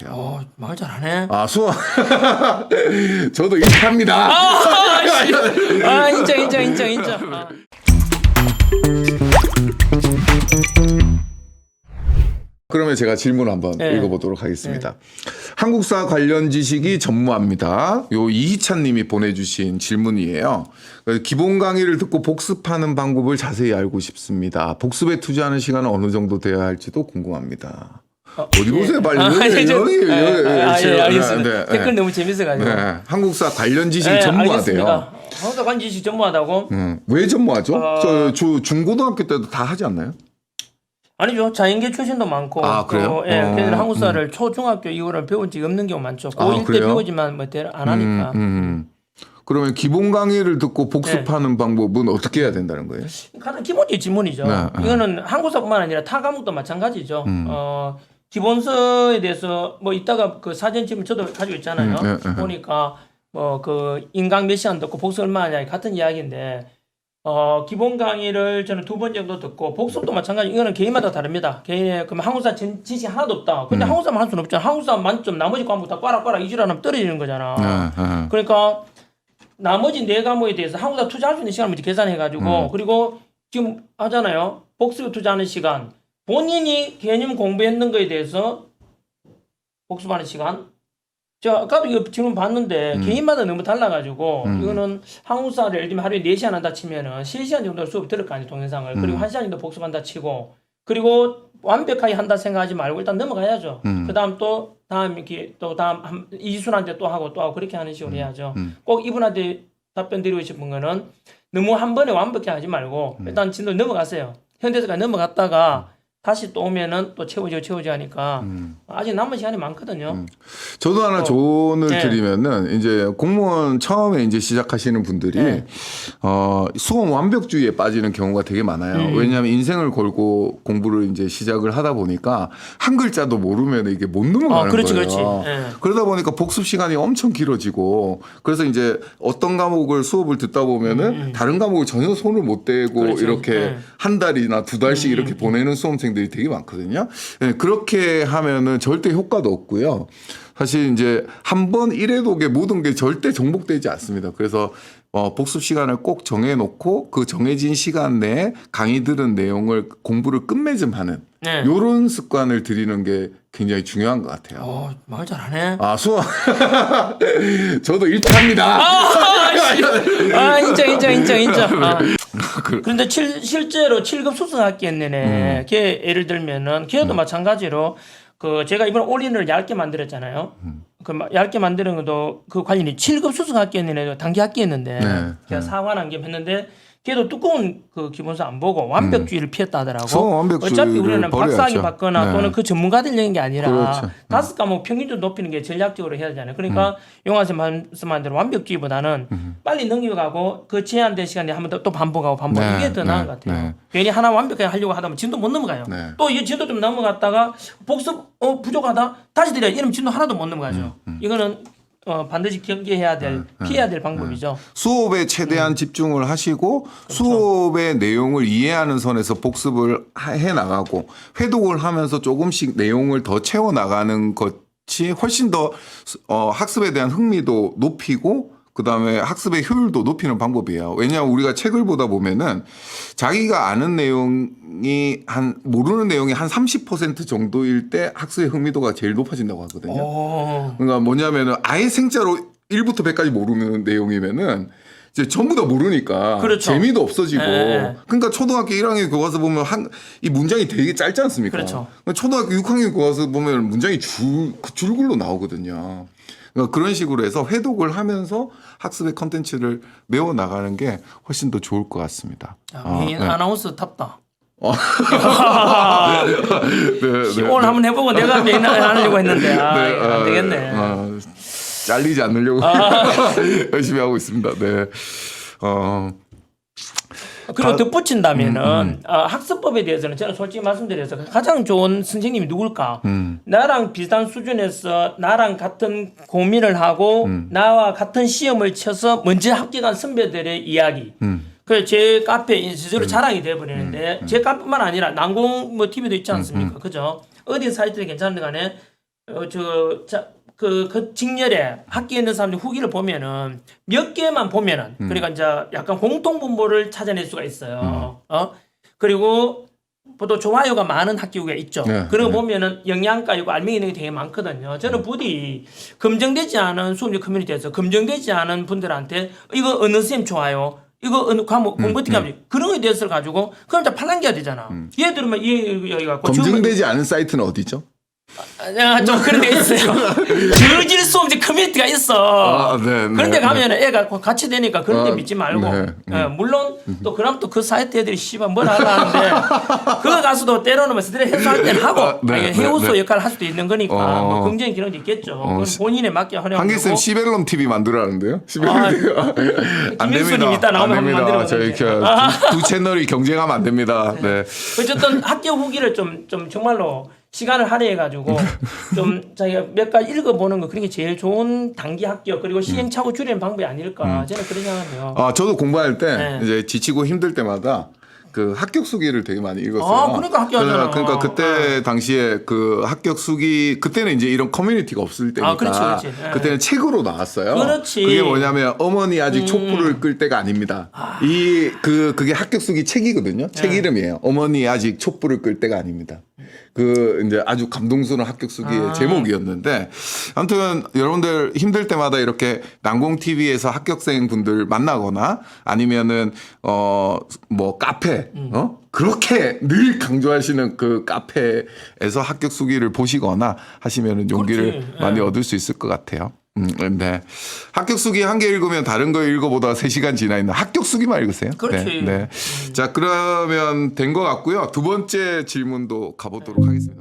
같아요. 어, 말 잘하네. 아 수원 저도 일합니다. 아, 씨. 아, 인정, 인정, 인정, 인정. 아. 그러면 제가 질문 한번 네. 읽어보도록 하겠습니다. 한국사 관련 지식이 전무합니다. 요 이희찬 님이 보내주신 질문이에요. 기본 강의를 듣고 복습하는 방법을 자세히 알고 싶습니다. 복습에 투자하는 시간은 어느 정도 돼야 할지도 궁금합니다. 어디 보세요, 빨리. 아, 여기, 저- 여기, 아, 여기, 아, 예, 알겠습니다. 네, 댓글 네. 너무 재밌어가지고. 네, 한국사 관련 지식이 네, 전무하대요. 알겠습니다. 한국사 관지식 전무하다고? 음, 왜 전무하죠? 어. 저, 저 중고등학교 때도 다 하지 않나요? 아니죠. 자연계 출신도 많고. 아, 그래요? 또, 예, 어, 그래서 한국사를 초중학교 이후로 배운 적이 없는 경우 많죠. 아, 고1 때 그래요? 배우지만 뭐 대를 안 하니까. 음, 음. 그러면 기본 강의를 듣고 복습하는 방법은 어떻게 해야 된다는 거예요? 가장 기본적인 질문이죠. 네, 네. 이거는 한국사뿐만 아니라 타 과목도 마찬가지죠. 음. 어, 기본서에 대해서 뭐 이따가 그 사진 지금 저도 가지고 있잖아요. 음, 네, 네. 보니까 뭐 그 인강 몇 시간 듣고 복습 얼마 하냐 같은 이야기인데 어 기본 강의를 저는 두 번 정도 듣고 복습도 마찬가지. 이거는 개인마다 다릅니다. 개인의 그럼 한국사 전- 지식 하나도 없다. 근데 음. 한국사만 할 수는 없잖아. 한국사 만점 나머지 과목 다 꽈라 꽈라 이주하면 떨어지는 거잖아. 네, 네. 그러니까 나머지 네 과목에 대해서 한국사 투자할 수 있는 시간을 먼저 계산해 가지고 음. 그리고 지금 하잖아요. 복습 투자하는 시간. 본인이 개념 공부했는 거에 대해서 복습하는 시간. 저 아까도 이거 질문 봤는데 음. 개인마다 너무 달라가지고 음. 이거는 한국사를 예를 들면 하루에 4시간 한다 치면은 3시간 정도 수업 들을 거 아니에요 동영상을 그리고 음. 1시간 정도 복습한다 치고 그리고 완벽하게 한다 생각하지 말고 일단 넘어가야죠 음. 그 다음 또 다음 이렇게 또 다음 한, 이순한테 또 하고 또 하고 그렇게 하는 식으로 해야죠 음. 꼭 이분한테 답변 드리고 싶은 거는 너무 한 번에 완벽히 하지 말고 음. 일단 진도 넘어가세요. 현대사까지 넘어갔다가 다시 또 오면은 또 채워지고 채워지고 하니까 음. 아직 남은 시간이 많거든요. 음. 저도 하나 어. 조언을 네. 드리면은 이제 공무원 처음에 이제 시작하시는 분들이 네. 어 수험 완벽주의에 빠지는 경우가 되게 많아요. 음. 왜냐하면 인생을 걸고 공부를 이제 시작을 하다 보니까 한 글자도 모르면 이게 못 넘어가는 아, 그렇지, 거예요. 그렇지. 예. 그러다 보니까 복습 시간이 엄청 길어지고 그래서 이제 어떤 과목을 수업을 듣다 보면은 다른 과목을 전혀 손을 못 대고 음, 그렇죠. 이렇게 네. 한 달이나 두 달씩 음, 이렇게 보내는 수험생 들이 되게 많거든요. 네, 그렇게 하면은 절대 효과도 없고요. 사실 이제 한번 이래독에 모든 게 절대 정복되지 않습니다. 그래서 어, 복습 시간을 꼭 정해놓고 그 정해진 시간 내에 강의 들은 내용을 공부를 끝맺음 하는 네. 요런 습관을 들이는 게 굉장히 중요한 것 같아요. 어, 말 잘하네. 아 수원 저도 일합니다. 아, 씨. 아, 인정, 인정, 인정, 인정. 아. 그- 그런데 칠, 실제로 7급 수승학기 했네네. 걔 예를 들면은 걔도 마찬가지로 그 제가 이번 올인을 얇게 만들었잖아요. 그 마- 얇게 만드는 것도 그 관련이 7급 수승학기 했네. 단기 학기 했는데 네, 걔가 사관 한개 했는데 걔도 두꺼운 그 기본서 안 보고 완벽주의를 피했다 하더라고. 완벽주의를 어차피 우리는 박사학위. 받거나 네. 또는 그 전문가들 얘기한 게 아니라 그렇죠. 다섯 과목 평균점 높이는 게 전략적으로 해야 되잖아요. 그러니까 용화 쌤 말씀한 대로 완벽주의보다는 빨리 넘겨가고 그 제한된 시간에 한 번 더 또 반복하고 반복 네, 이게 더 나은 네, 것 같아요. 네. 괜히 하나 완벽하게 하려고 하다 보면 진도 못 넘어가요. 네. 또이 진도 좀 넘어갔다가 복습 어 부족하다 다시 드려 이러면 진도 하나도 못 넘어가죠. 음, 이거는 어, 반드시 경계해야 될 네, 피해야 될 방법이죠. 수업에 최대한 집중을 하시고 그렇죠. 수업의 내용을 이해하는 선에서 복습을 하- 해 나가고 회독을 하면서 조금씩 내용을 더 채워 나가는 것이 훨씬 더 어, 학습에 대한 흥미도 높이고 그다음에 학습의 효율도 높이는 방법이에요. 왜냐하면 우리가 책을 보다 보면은 자기가 아는 내용이 한 모르는 내용이 한 30% 정도일 때 학습의 흥미도가 제일 높아진다고 하거든요. 오. 그러니까 뭐냐면은 아예 생짜로 1부터 100까지 모르는 내용이면은 이제 전부 다 모르니까 그렇죠. 재미도 없어지고 예, 예. 그러니까 초등학교 1학년 교과서 보면 한 이 문장이 되게 짧지 않습니까? 그렇죠. 초등학교 6학년 교과서 보면 문장이 줄 줄글로 나오거든요. 그러니까 그런 식으로 해서 회독을 하면서 학습의 컨텐츠를 메워 나가는 게 훨씬 더 좋을 것 같습니다. 야, 아, 메인 네. 아나운서 탑다. 네, 네, 오늘 한번 해보고 내가 메인 하려고 했는데 아, 네, 이거 안 어, 되겠네. 어, 잘리지 않으려고 열심히 하고 있습니다. 네. 어, 그리고 다- 덧붙인다면은 음, 어, 학습법에 대해서는 저는 솔직히 말씀드려서 가장 좋은 선생님이 누굴까? 음, 나랑 비슷한 수준에서 나랑 같은 고민을 하고 음. 나와 같은 시험을 쳐서 먼저 합격한 선배들의 이야기. 음, 그제 카페 스스로 자랑이 돼버리는데 제 카페뿐만 아니라 난공 뭐 TV도 있지 않습니까? 그죠? 어디 사이트에 괜찮은데 간에 어, 저, 자, 그, 그 직렬에 학교에 있는 사람들 후기를 보면은 몇 개만 보면은 음. 그러니까 이제 약간 공통분모를 찾아낼 수가 있어요. 음. 어? 그리고 보통 좋아요가 많은 학교가 있죠. 네, 그러고 네. 보면은 영양가 있고 알맹이 있는 게 되게 많거든요. 저는 부디 검증되지 않은 수험생 커뮤니티에서 검증되지 않은 분들한테 이거 어느 선생님 좋아요. 이거 어느 과목 음, 공부 어떻게 하면 그런 거에 대해서 가지고 그럼 다 팔랑겨야 되잖아. 얘들은 막 얘, 여기 갖고 검증되지 않은 사이트는 어디죠? 야, 좀 그런 데 있어요. 저질 수험지 커뮤니티가 있어. 아, 네, 네, 그런데 네. 가면 은 애가 같이 되니까 그런 데 아, 믿지 말고. 네, 예, 물론 또 그럼 또 그 사이트 애들이 씨발 뭘 하려 하는데 그거 가서도 때로는 스트레스 해소할 때는 하고 아, 네, 아니, 네, 해우소 네. 역할을 할 수도 있는 거니까 어. 뭐 긍정의 기능도 있겠죠. 그건 시- 본인에 맞게 활용하고. 한기쌤 시벨럼 TV 만들라는데요? 아, TV 안 김민수님 이따 나오면 안 한번 됩니다. 만들어보세요. 그 두, 두 채널이 경쟁하면 안 됩니다. 네. 어쨌든 학교 후기를 좀, 좀 정말로 시간을 할애해가지고 좀 자기가 몇 가지 읽어보는 거 그런 게 제일 좋은 단기 학교 그리고 시행착오 줄이는 방법이 아닐까 저는 그런 생각해요. 아, 저도 공부할 때 네. 이제 지치고 힘들 때마다 그 합격 수기를 되게 많이 읽었어요. 아, 그러니까 합격하잖아. 그러니까 그때 당시에 그 합격 수기 그때는 이제 이런 커뮤니티가 없을 때니까 아, 그렇지, 그렇지. 네. 그때는 책으로 나왔어요. 그렇지. 그게 뭐냐면 어머니 아직 촛불을 끌 때가 아닙니다. 이그 그게 합격 수기 책이거든요. 책 네. 이름이에요. 어머니 아직 촛불을 끌 때가 아닙니다. 그 이제 아주 감동스러운 합격 수기의 아. 제목이었는데 아무튼 여러분들 힘들 때마다 이렇게 난공 TV에서 합격생 분들 만나거나 아니면은 어 뭐 카페 음. 어 그렇게 늘 강조하시는 그 카페에서 합격 수기를 보시거나 하시면은 용기를 그렇지. 많이 예. 얻을 수 있을 것 같아요. 음, 네. 합격 수기 한 개 읽으면 다른 거 읽어보다 3시간 지나 있는 합격 수기만 읽으세요. 그렇지. 네. 네. 자, 그러면 된 것 같고요. 두 번째 질문도 가보도록 하겠습니다.